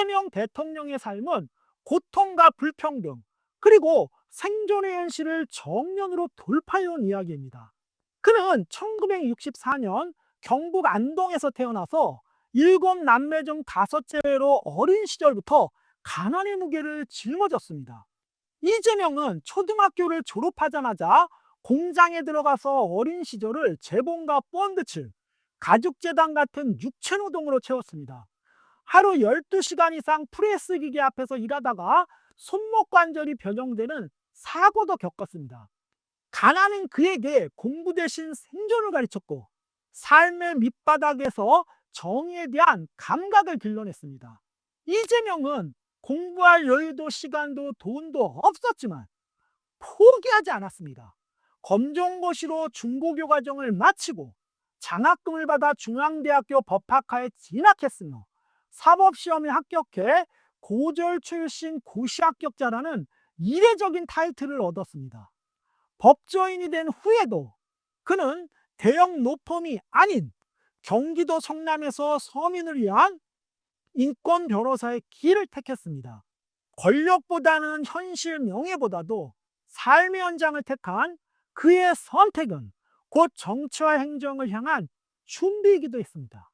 이재명 대통령의 삶은 고통과 불평등, 그리고 생존의 현실을 정면으로 돌파해온 이야기입니다. 그는 1964년 경북 안동에서 태어나서 일곱 남매 중 다섯째로 어린 시절부터 가난의 무게를 짊어졌습니다. 이재명은 초등학교를 졸업하자마자 공장에 들어가서 어린 시절을 재봉과 본드 칠, 가죽재단 같은 육체노동으로 채웠습니다. 하루 12시간 이상 프레스 기계 앞에서 일하다가 손목 관절이 변형되는 사고도 겪었습니다. 가난은 그에게 공부 대신 생존을 가르쳤고 삶의 밑바닥에서 정의에 대한 감각을 길러냈습니다. 이재명은 공부할 여유도 시간도 돈도 없었지만 포기하지 않았습니다. 검정고시로 중고교 과정을 마치고 장학금을 받아 중앙대학교 법학과에 진학했으며 사법시험에 합격해 고졸 출신 고시 합격자라는 이례적인 타이틀을 얻었습니다. 법조인이 된 후에도 그는 대형 노펌이 아닌 경기도 성남에서 서민을 위한 인권 변호사의 길을 택했습니다. 권력보다는 현실 명예보다도 삶의 현장을 택한 그의 선택은 곧 정치와 행정을 향한 준비이기도 했습니다.